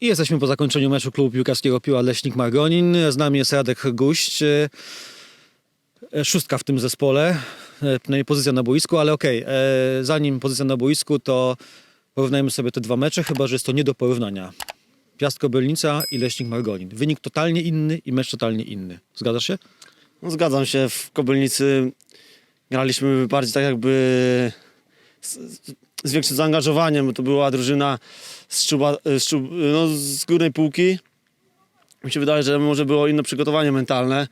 I jesteśmy po zakończeniu meczu klubu piłkarskiego Piła Leśnik Margonin. Z nami jest Radek Guść. e, e, Szóstka w tym zespole, e, przynajmniej pozycja na boisku, ale okej, e, zanim pozycja na boisku, to porównajmy sobie te dwa mecze, chyba że jest to nie do porównania. Piast Kobylnica i Leśnik Margonin. Wynik totalnie inny i mecz totalnie inny. Zgadzasz się? No, zgadzam się, w Kobylnicy graliśmy bardziej tak jakby z, większym zaangażowaniem, bo to była drużyna z, czuba, z, czub, no, z górnej półki. Mi się wydaje, że może było inne przygotowanie mentalne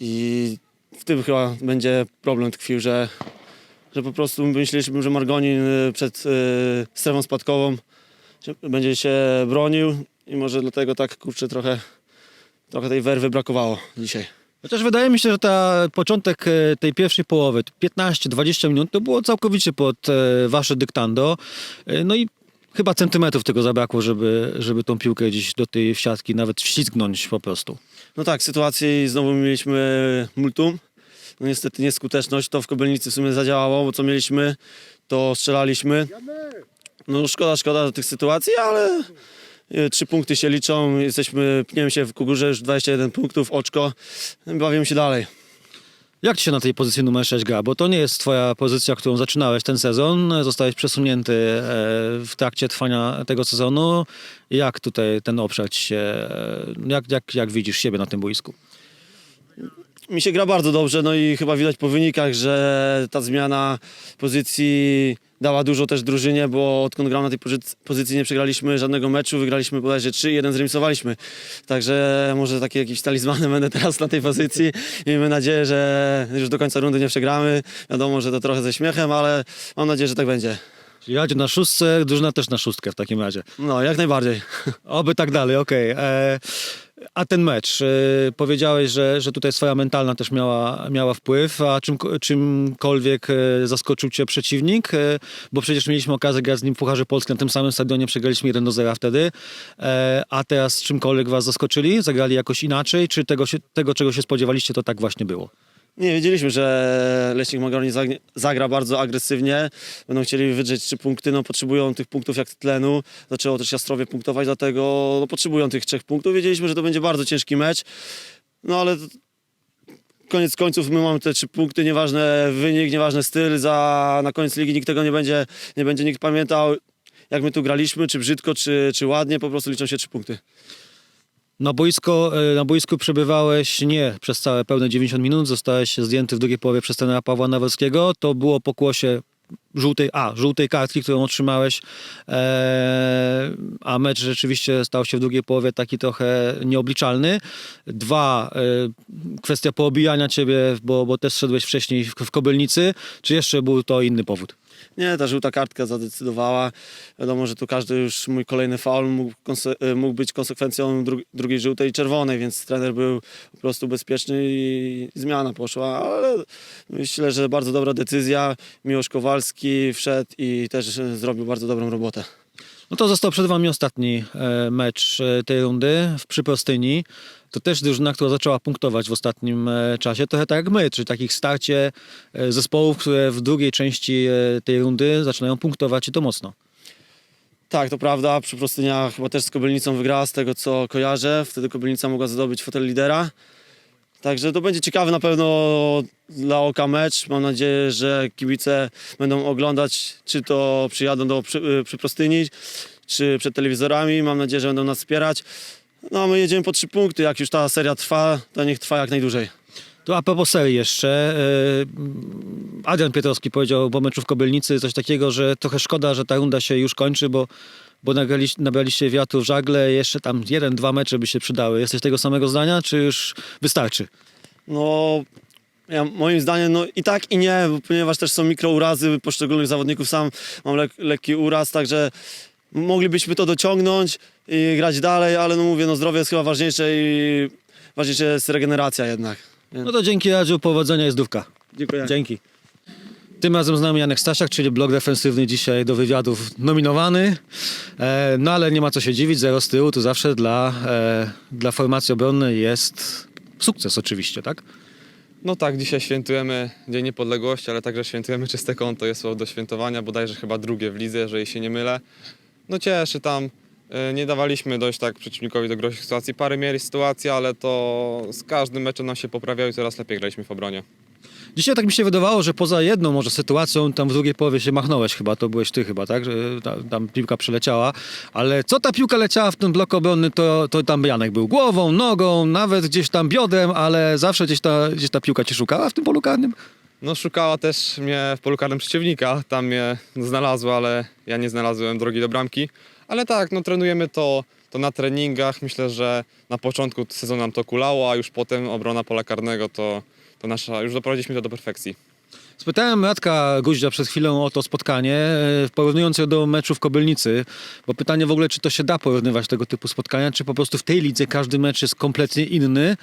i w tym chyba będzie problem tkwił, że, że po prostu myśleliśmy, że Margonin y, przed y, strefą spadkową będzie się bronił i może dlatego tak kurczę trochę, trochę tej werwy brakowało dzisiaj. Chociaż wydaje mi się, że ta początek e, tej pierwszej połowy, 15-20 minut, to było całkowicie pod e, wasze dyktando. E, No i chyba centymetrów tego zabrakło, żeby, żeby tą piłkę gdzieś do tej siatki nawet wślizgnąć po prostu. No tak, sytuacji znowu mieliśmy multum. No niestety nieskuteczność. To w Kobylnicy w sumie zadziałało, bo co mieliśmy, to strzelaliśmy. No szkoda, szkoda tych sytuacji, ale trzy punkty się liczą. Jesteśmy, pniemy się w Kugurze już 21 punktów, oczko. Bawimy się dalej. Jak ci się na tej pozycji numer 6 gra? Bo to nie jest twoja pozycja, którą zaczynałeś ten sezon. Zostałeś przesunięty e, w trakcie trwania tego sezonu. Jak tutaj ten obszar ci się... e, Jak, jak, jak widzisz siebie na tym boisku? Mi się gra bardzo dobrze, no i chyba widać po wynikach, że ta zmiana pozycji dała dużo też drużynie, bo odkąd grałem na tej pozy- pozycji nie przegraliśmy żadnego meczu, wygraliśmy bodajże 3 jeden zremisowaliśmy. Także może taki jakiś talizmanem będę teraz na tej pozycji. Miejmy nadzieję, że już do końca rundy nie przegramy. Wiadomo, że to trochę ze śmiechem, ale mam nadzieję, że tak będzie. Radzie na szóstce, drużyna też na szóstkę w takim razie. No, jak najbardziej. Oby tak dalej, okej. E, A ten mecz, e, powiedziałeś, że, że tutaj swoja mentalna też miała, miała wpływ, a czym, czymkolwiek e, zaskoczył cię przeciwnik, e, bo przecież mieliśmy okazję grać z nim w Pucharze Polskim na tym samym stadionie, przegraliśmy 1 do 0 wtedy, a teraz czymkolwiek was zaskoczyli, zagrali jakoś inaczej, czy tego, tego czego się spodziewaliście, to tak właśnie było? Nie, wiedzieliśmy, że Leśnik Magorni zag- zagra bardzo agresywnie. Będą chcieli wydrzeć trzy punkty, no potrzebują tych punktów jak tlenu. Zaczęło też Jastrowie punktować, dlatego no, potrzebują tych trzech punktów. Wiedzieliśmy, że to będzie bardzo ciężki mecz. No ale to- koniec końców my mamy te trzy punkty, nieważne wynik, nieważne styl. Za, na koniec ligi nikt tego nie będzie, nie będzie nikt pamiętał, jak my tu graliśmy, czy brzydko, czy, czy ładnie. Po prostu liczą się trzy punkty. Na, boisko, e, na boisku przebywałeś nie przez całe pełne 90 minut, zostałeś zdjęty w drugiej połowie przez trenera Pawła Nawelskiego. To było pokłosie żółtej, a, żółtej kartki, którą otrzymałeś, e, a mecz rzeczywiście stał się w drugiej połowie taki trochę nieobliczalny. Dwa, e, kwestia poobijania ciebie, bo, bo też szedłeś wcześniej w, w Kobylnicy, czy jeszcze był to inny powód? Nie, ta żółta kartka zadecydowała. Wiadomo, że tu każdy już mój kolejny faul mógł, e, mógł być konsekwencją dru- drugiej żółtej i czerwonej, więc trener był po prostu bezpieczny i zmiana poszła, ale myślę, że bardzo dobra decyzja. Miłosz Kowalski wszedł i też zrobił bardzo dobrą robotę. No to został przed wami ostatni e, mecz e, tej rundy w Przyprostyni. To też drużyna, która zaczęła punktować w ostatnim e, czasie, trochę tak jak my, czyli takich starcie zespołów, które w drugiej części tej rundy zaczynają punktować i to mocno. Tak, to prawda. Przyprostynia chyba też z Kobylnicą wygrała, z tego co kojarzę. Wtedy Kobylnica mogła zdobyć fotel lidera. Także to będzie ciekawy na pewno dla oka mecz. Mam nadzieję, że kibice będą oglądać, czy to przyjadą do przy, y, Przyprostyni, czy przed telewizorami. Mam nadzieję, że będą nas wspierać. No a my jedziemy po trzy punkty. Jak już ta seria trwa, to niech trwa jak najdłużej. To a propos serii jeszcze, e, Adrian Pietrowski powiedział po meczu w Kobylnicy coś takiego, że trochę szkoda, że ta runda się już kończy, bo, bo nagraliście, nabraliście wiatru w żagle, jeszcze tam jeden, dwa mecze by się przydały. Jesteś tego samego zdania, czy już wystarczy? No, ja, moim zdaniem, no i tak i nie, ponieważ też są mikrourazy poszczególnych zawodników. Sam mam lek, lekki uraz, także moglibyśmy to dociągnąć i grać dalej, ale no mówię, no zdrowie jest chyba ważniejsze i ważniejsza jest regeneracja jednak. No to dzięki Radziu, powodzenia i zdrówka. Dziękuję. Dzięki. Tym razem z nami Janek Stasiak, czyli blok defensywny dzisiaj do wywiadów nominowany. E, no ale nie ma co się dziwić, zero z tyłu, tu zawsze dla, e, dla formacji obronnej jest sukces oczywiście, tak? No tak, dzisiaj świętujemy Dzień Niepodległości, ale także świętujemy czyste konto. Jest to do świętowania, bodajże chyba drugie w lidze, jeżeli się nie mylę. No cieszy tam E, Nie dawaliśmy dojść tak przeciwnikowi do groźnych sytuacji. Parę mieli sytuacji, ale to z każdym meczem nam się poprawiało i coraz lepiej graliśmy w obronie. Dzisiaj tak mi się wydawało, że poza jedną może sytuacją, tam w drugiej połowie się machnąłeś chyba, to byłeś ty chyba, tak? Że ta, tam piłka przeleciała. Ale co ta piłka leciała w ten blok obronny, to, to tam Janek był głową, nogą, nawet gdzieś tam biodrem, ale zawsze gdzieś ta, gdzieś ta piłka cię szukała w tym polu karnym. No szukała też mnie w polu karnym przeciwnika, tam mnie znalazła, ale ja nie znalazłem drogi do bramki. Ale tak, no trenujemy to, to na treningach. Myślę, że na początku sezonu nam to kulało, a już potem obrona pola karnego to, to nasza, już doprowadziliśmy to do perfekcji. Spytałem Radka Guździa przed chwilą o to spotkanie, e, porównując je do meczu w Kobylnicy, bo pytanie w ogóle, czy to się da porównywać tego typu spotkania, czy po prostu w tej lidze każdy mecz jest kompletnie inny,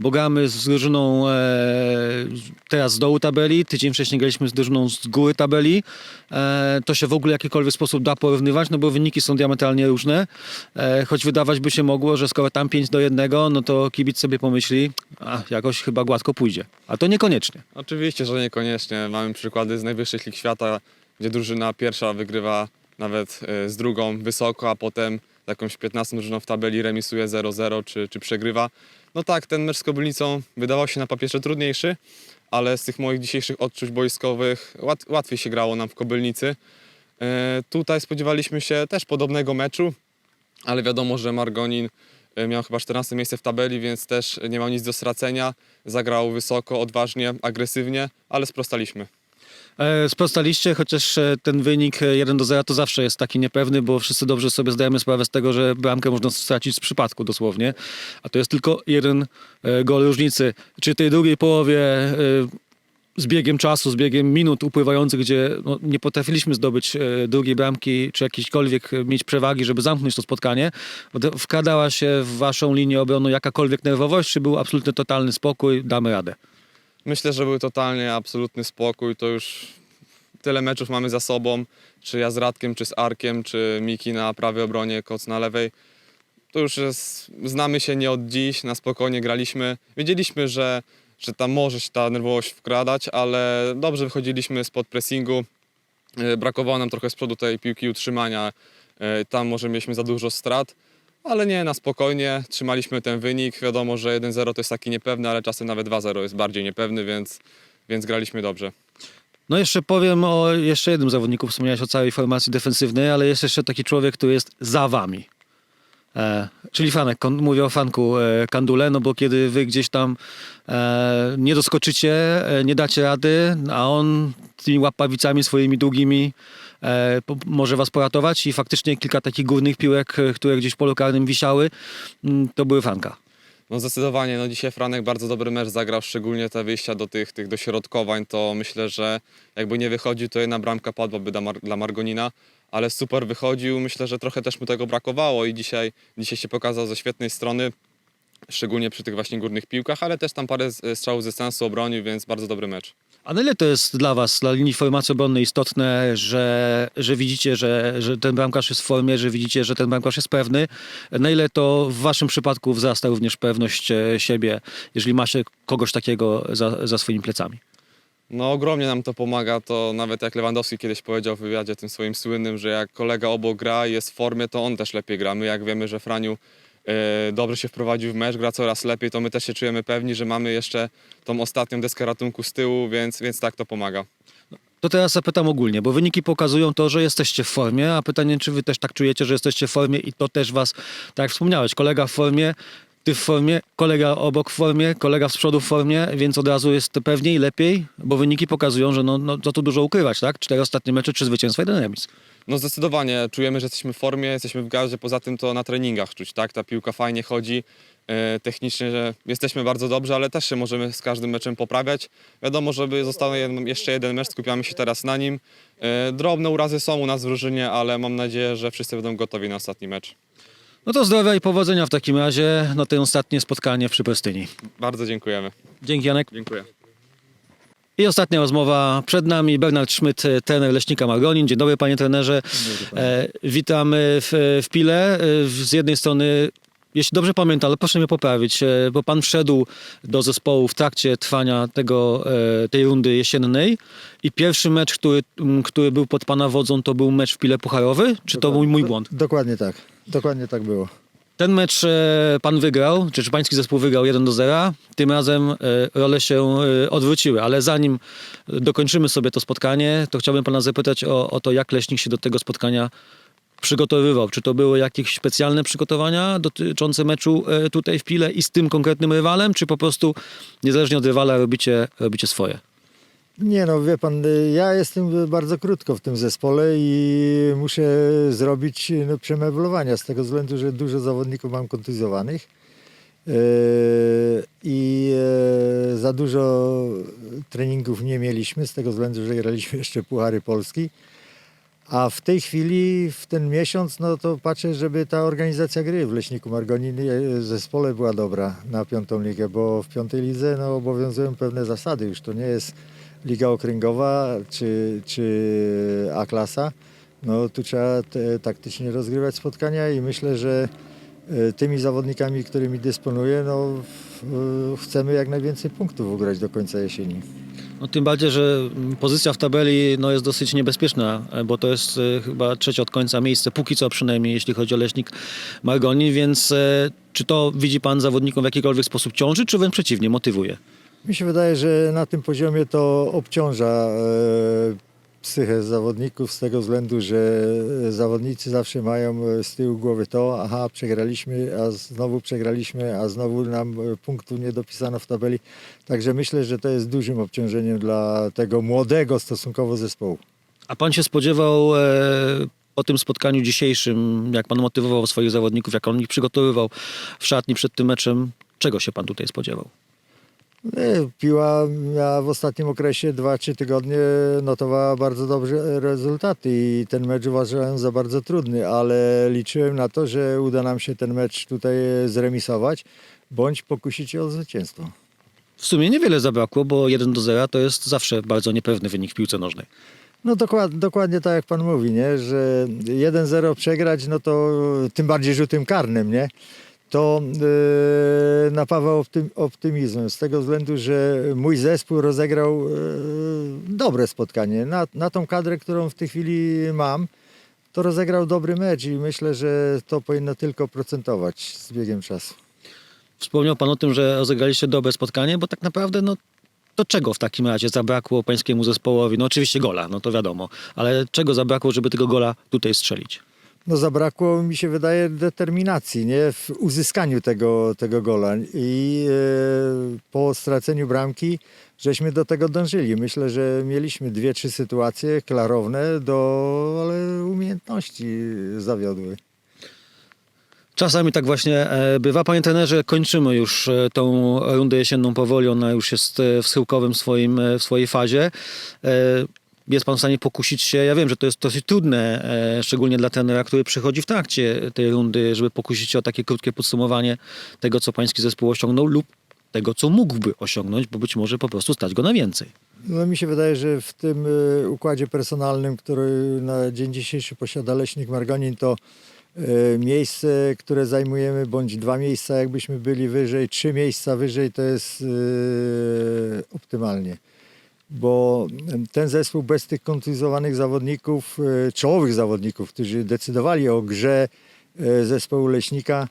bo gramy z drużyną e, teraz z dołu tabeli, tydzień wcześniej graliśmy z drużyną z góry tabeli, e, to się w ogóle w jakikolwiek sposób da porównywać, no bo wyniki są diametralnie różne, e, choć wydawać by się mogło, że skoro tam 5 do 1, no to kibic sobie pomyśli, a jakoś chyba gładko pójdzie, a to niekoniecznie. Oczywiście, że niekoniecznie. Mamy przykłady z najwyższych lig świata, gdzie drużyna pierwsza wygrywa nawet e, z drugą wysoko, a potem jakąś 15 drużyną w tabeli remisuje 0-0 czy, czy przegrywa. No tak, ten mecz z Kobylnicą wydawał się na papierze trudniejszy, ale z tych moich dzisiejszych odczuć boiskowych łat, łatwiej się grało nam w Kobylnicy. E, tutaj spodziewaliśmy się też podobnego meczu, ale wiadomo, że Margonin miał chyba 14 miejsce w tabeli, więc też nie miał nic do stracenia. Zagrał wysoko, odważnie, agresywnie, ale sprostaliśmy. E, Sprostaliście, chociaż e, ten wynik e, 1 do 0 to zawsze jest taki niepewny, bo wszyscy dobrze sobie zdajemy sprawę z tego, że bramkę można stracić z przypadku dosłownie, a to jest tylko jeden e, gol różnicy. Czy tej drugiej połowie e, z biegiem czasu, z biegiem minut upływających, gdzie no, nie potrafiliśmy zdobyć e, drugiej bramki, czy jakiejkolwiek e, mieć przewagi, żeby zamknąć to spotkanie, wkradała się w waszą linię obrony jakakolwiek nerwowość, czy był absolutny, totalny spokój, damy radę? Myślę, że był totalnie absolutny spokój. To już tyle meczów mamy za sobą, czy ja z Radkiem, czy z Arkiem, czy Miki na prawej obronie, Koc na lewej. To już jest, znamy się nie od dziś, na spokojnie graliśmy. Wiedzieliśmy, że, że tam może się ta nerwowość wkradać, ale dobrze wychodziliśmy spod pressingu. E, Brakowało nam trochę z przodu tej piłki utrzymania. E, Tam może mieliśmy za dużo strat, ale nie, na spokojnie. Trzymaliśmy ten wynik. Wiadomo, że 1-0 to jest taki niepewny, ale czasem nawet 2-0 jest bardziej niepewny, więc, więc graliśmy dobrze. No jeszcze powiem o jeszcze jednym zawodniku. Wspomniałeś o całej formacji defensywnej, ale jest jeszcze taki człowiek, który jest za wami. E, czyli Fanek, mówię o Fanku e, Kandule, no bo kiedy wy gdzieś tam e, nie doskoczycie, nie dacie rady, a on tymi łapawicami swoimi długimi po, może was poratować i faktycznie kilka takich górnych piłek, które gdzieś w polu karnym wisiały, mm, to były Fanka. No zdecydowanie, no dzisiaj Franek bardzo dobry mecz zagrał, szczególnie te wyjścia do tych, tych dośrodkowań, to myślę, że jakby nie wychodził, to jedna bramka padłaby dla, Mar- dla Margonina, ale super wychodził, myślę, że trochę też mu tego brakowało i dzisiaj, dzisiaj się pokazał ze świetnej strony, szczególnie przy tych właśnie górnych piłkach, ale też tam parę z- strzałów z dystansu obronił, więc bardzo dobry mecz. A na ile to jest dla was, dla linii formacji obronnej istotne, że, że widzicie, że, że ten bramkarz jest w formie, że widzicie, że ten bramkarz jest pewny? Na ile to w waszym przypadku wzrasta również pewność e, siebie, jeżeli macie kogoś takiego za, za swoimi plecami? No ogromnie nam to pomaga, to nawet jak Lewandowski kiedyś powiedział w wywiadzie tym swoim słynnym, że jak kolega obok gra i jest w formie, to on też lepiej gra. My jak wiemy, że Franiu e, dobrze się wprowadził w mecz, gra coraz lepiej, to my też się czujemy pewni, że mamy jeszcze tą ostatnią deskę ratunku z tyłu, więc, więc tak to pomaga. To teraz zapytam ogólnie, bo wyniki pokazują to, że jesteście w formie, a pytanie, czy wy też tak czujecie, że jesteście w formie i to też was, tak jak wspomniałeś, kolega w formie, ty w formie, kolega obok w formie, kolega z przodu w formie, więc od razu jest pewniej, lepiej, bo wyniki pokazują, że no, no co tu dużo ukrywać, tak? Cztery ostatnie mecze, trzy zwycięstwa, jeden remis. No zdecydowanie czujemy, że jesteśmy w formie, jesteśmy w gazie, poza tym to na treningach czuć, tak? Ta piłka fajnie chodzi, e, technicznie, że jesteśmy bardzo dobrze, ale też się możemy z każdym meczem poprawiać. Wiadomo, żeby został jeszcze jeden mecz, skupiamy się teraz na nim. E, drobne urazy są u nas w drużynie, ale mam nadzieję, że wszyscy będą gotowi na ostatni mecz. No to zdrowia i powodzenia w takim razie na to ostatnie spotkanie przy Prestyni. Bardzo dziękujemy. Dzięki Janek. Dziękuję. I ostatnia rozmowa przed nami. Bernard Schmidt, e, trener Leśnika Margonin. Dzień dobry panie trenerze. E, witamy w, w Pile. E, z jednej strony, jeśli dobrze pamiętam, ale proszę mnie poprawić, e, bo pan wszedł do zespołu w trakcie trwania tego, e, tej rundy jesiennej i pierwszy mecz, który, który był pod pana wodzą, to był mecz w Pile Pucharowy? Czy to był mój błąd? Dokładnie tak. Dokładnie tak było. Ten mecz e, pan wygrał, czy, pański zespół wygrał 1 do 0. Tym razem e, role się e, odwróciły, ale zanim dokończymy sobie to spotkanie, to chciałbym pana zapytać o, o to, jak Leśnik się do tego spotkania przygotowywał. Czy to były jakieś specjalne przygotowania dotyczące meczu tutaj w Pile i z tym konkretnym rywalem, czy po prostu niezależnie od rywala robicie, robicie swoje? Nie no, wie pan, y, ja jestem bardzo krótko w tym zespole i muszę zrobić no, przemeblowania z tego względu, że dużo zawodników mam kontuzjowanych Yy, i e, za dużo treningów nie mieliśmy z tego względu, że graliśmy jeszcze Puchary Polski. A w tej chwili, w ten miesiąc, no to patrzę, żeby ta organizacja gry w Leśniku Margonin e, zespole była dobra na piątą ligę, bo w piątej lidze no, obowiązują pewne zasady. Już to nie jest liga okręgowa czy, czy A-klasa. No tu trzeba te, taktycznie rozgrywać spotkania i myślę, że e, tymi zawodnikami, którymi dysponuję, no w- chcemy jak najwięcej punktów ugrać do końca jesieni. No, tym bardziej, że mm, pozycja w tabeli no, jest dosyć niebezpieczna, e, bo to jest e, chyba trzecie od końca miejsce, póki co przynajmniej, jeśli chodzi o Leśnik Margoni, więc e, czy to widzi pan zawodnikom w jakikolwiek sposób ciąży, czy wręcz przeciwnie, motywuje? Mi się wydaje, że na tym poziomie to obciąża e, psychę zawodników z tego względu, że zawodnicy zawsze mają e, z tyłu głowy to, aha, przegraliśmy, a znowu przegraliśmy, a znowu nam e, punktu nie dopisano w tabeli. Także myślę, że to jest dużym obciążeniem dla tego młodego stosunkowo zespołu. A pan się spodziewał e, po tym spotkaniu dzisiejszym, jak pan motywował swoich zawodników, jak on ich przygotowywał w szatni przed tym meczem, czego się pan tutaj spodziewał? Nie, Piła miała w ostatnim okresie 2-3 tygodnie notowała bardzo dobrze rezultaty i ten mecz uważałem za bardzo trudny, ale liczyłem na to, że uda nam się ten mecz tutaj zremisować bądź pokusić się o zwycięstwo. W sumie niewiele zabrakło, bo 1 do 0 to jest zawsze bardzo niepewny wynik w piłce nożnej. No dokładnie, dokładnie tak jak pan mówi, nie? że 1-0 przegrać, no to tym bardziej rzutem karnym, nie? To yy, napawa optym, optymizmem z tego względu, że mój zespół rozegrał yy, dobre spotkanie. Na, na tą kadrę, którą w tej chwili mam, to rozegrał dobry mecz i myślę, że to powinno tylko procentować z biegiem czasu. Wspomniał pan o tym, że rozegraliście dobre spotkanie, bo tak naprawdę no, to czego w takim razie zabrakło pańskiemu zespołowi? No oczywiście gola, no to wiadomo, ale czego zabrakło, żeby tego gola tutaj strzelić? No zabrakło mi się wydaje determinacji nie? w uzyskaniu tego, tego gola i e, po straceniu bramki żeśmy do tego dążyli. Myślę, że mieliśmy dwie, trzy sytuacje klarowne, do, ale umiejętności zawiodły. Czasami tak właśnie e, bywa. Panie trenerze, kończymy już e, tą rundę jesienną powoli. Ona już jest e, w schyłkowym swoim, w swojej fazie. Jest pan w stanie pokusić się? Ja wiem, że to jest dosyć trudne, e, szczególnie dla trenera, który przychodzi w trakcie tej rundy, żeby pokusić się o takie krótkie podsumowanie tego, co pański zespół osiągnął lub tego, co mógłby osiągnąć, bo być może po prostu stać go na więcej. No, mi się wydaje, że w tym e, układzie personalnym, który na dzień dzisiejszy posiada Leśnik Margonin, to e, miejsce, które zajmujemy, bądź dwa miejsca, jakbyśmy byli wyżej, trzy miejsca wyżej, to jest e, optymalnie. Bo ten zespół bez tych kontuzowanych zawodników, e, czołowych zawodników, którzy decydowali o grze e, zespołu Leśnika,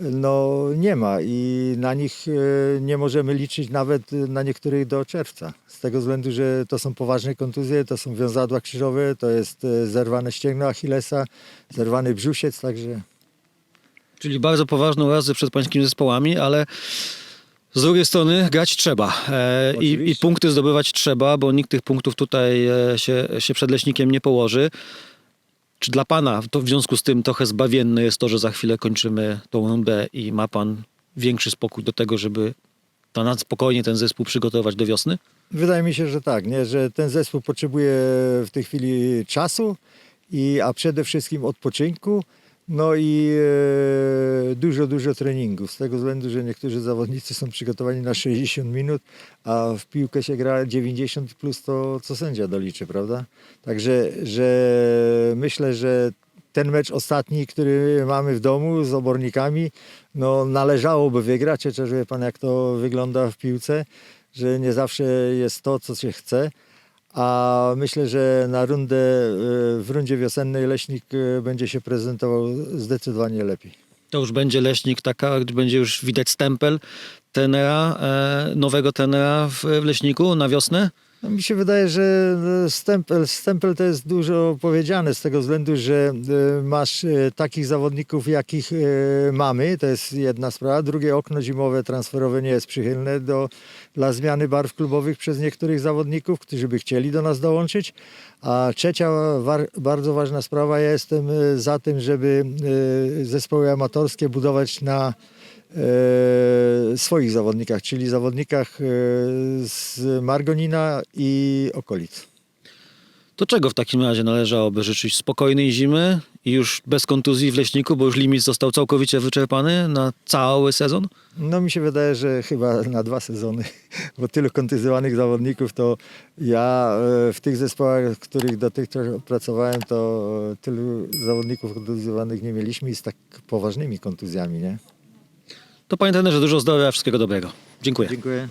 no nie ma i na nich e, nie możemy liczyć nawet na niektórych do czerwca. Z tego względu, że to są poważne kontuzje, to są wiązadła krzyżowe, to jest zerwane ścięgno Achillesa, zerwany brzusiec, także Czyli bardzo poważne urazy przed pańskimi zespołami, ale z drugiej strony grać trzeba e, i, i punkty zdobywać trzeba, bo nikt tych punktów tutaj e, się, się przed leśnikiem nie położy. Czy dla pana to w związku z tym trochę zbawienne jest to, że za chwilę kończymy tą rundę i ma pan większy spokój do tego, żeby to na spokojnie ten zespół przygotować do wiosny? Wydaje mi się, że tak, nie? że ten zespół potrzebuje w tej chwili czasu, i, a przede wszystkim odpoczynku, no i e, dużo, dużo treningów. Z tego względu, że niektórzy zawodnicy są przygotowani na 60 minut, a w piłkę się gra 90 plus to, co sędzia doliczy, prawda? Także że myślę, że ten mecz ostatni, który mamy w domu z obornikami, no należałoby wygrać, chociaż wie pan jak to wygląda w piłce, że nie zawsze jest to, co się chce, a myślę, że na rundę, e, w rundzie wiosennej Leśnik e, będzie się prezentował zdecydowanie lepiej. To już będzie Leśnik taka, gdzie będzie już widać stempel tenera, e, nowego tenera w Leśniku na wiosnę? No, mi się wydaje, że e, stempel, stempel to jest dużo powiedziane z tego względu, że e, masz e, takich zawodników, jakich mamy, to jest jedna sprawa. Drugie okno zimowe transferowe nie jest przychylne do, dla zmiany barw klubowych przez niektórych zawodników, którzy by chcieli do nas dołączyć. A trzecia bardzo ważna sprawa, ja jestem za tym, żeby zespoły amatorskie budować na swoich zawodnikach, czyli zawodnikach e, z Margonina i okolic. To czego w takim razie należałoby życzyć? Spokojnej zimy i już bez kontuzji w Leśniku, bo już limit został całkowicie wyczerpany na cały sezon? No mi się wydaje, że chyba na dwa sezony, bo tylu kontuzjowanych zawodników to ja e, w tych zespołach, w których dotychczas pracowałem, to e, tylu zawodników kontuzjowanych nie mieliśmy i z tak poważnymi kontuzjami, nie? To panie trenerze, dużo zdrowia, wszystkiego dobrego. Dziękuję. Dziękuję.